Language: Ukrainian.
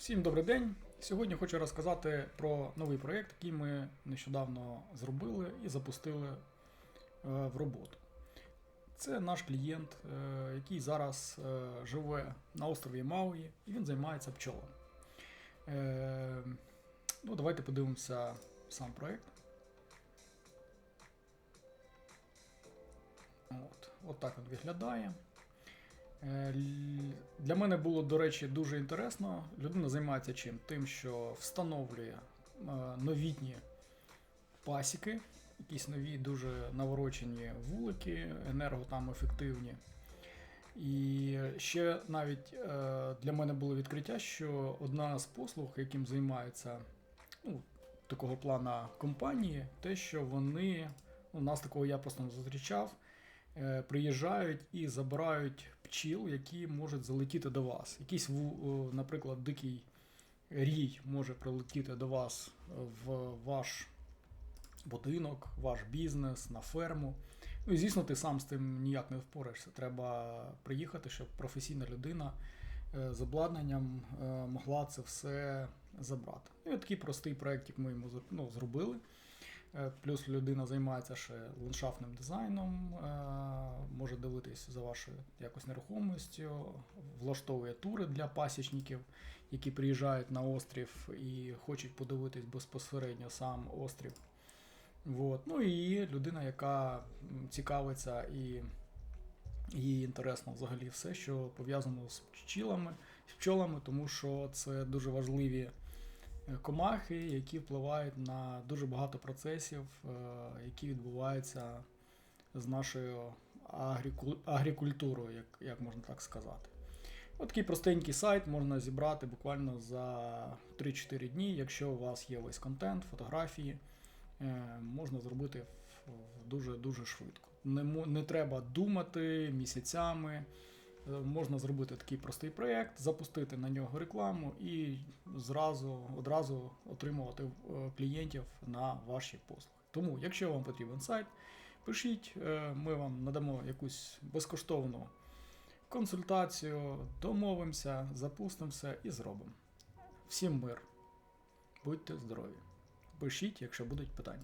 Всім добрий день. Сьогодні хочу розказати про новий проєкт, який ми нещодавно зробили і запустили е, в роботу. Це наш клієнт, е, який зараз е, живе на острові Мауї, і він займається пчолами. Ну, давайте подивимося сам проєкт. От, от так він виглядає. Е, Для мене було, до речі, дуже інтересно. Людина займається чим? Тим, що встановлює е, новітні пасіки, якісь нові, дуже наворочені вулики, енерго там ефективні. І ще навіть е, для мене було відкриття, що одна з послуг, яким займаються ну, такого плана компанії, те, що вони, ну, у нас такого я просто не зустрічав, приїжджають і забирають пчіл, які можуть залетіти до вас. Якийсь, наприклад, дикий рій може прилетіти до вас в ваш будинок, ваш бізнес, на ферму. Ну і звісно, ти сам з тим ніяк не впораєшся. Треба приїхати, щоб професійна людина е, з обладнанням е, могла це все забрати. І от такий простий проект, як ми йому ну, зробили. Е, Плюс людина займається ще ландшафтним дизайном, е, може дивитись за вашою якось нерухомістю, влаштовує тури для пасічників, які приїжджають на острів і хочуть подивитись безпосередньо сам острів. Вот. Ну і людина, яка цікавиться і їй інтересно взагалі все, що пов'язано з пчілами, з пчолами, тому що це дуже важливі комахи, які впливають на дуже багато процесів, е, які відбуваються з нашою агрікультурою, як, як можна так сказати. От такий простенький сайт можна зібрати буквально за 3-4 дні, якщо у вас є весь контент, фотографії, е, можна зробити дуже-дуже швидко. Не, не треба думати місяцями. Е, Можна зробити такий простий проєкт, запустити на нього рекламу і зразу, одразу отримувати е, клієнтів на ваші послуги. Тому, якщо вам потрібен сайт, пишіть, е, ми вам надамо якусь безкоштовну консультацію, домовимося, запустимо все і зробимо. Всім мир. Будьте здорові. Пишіть, якщо будуть питання.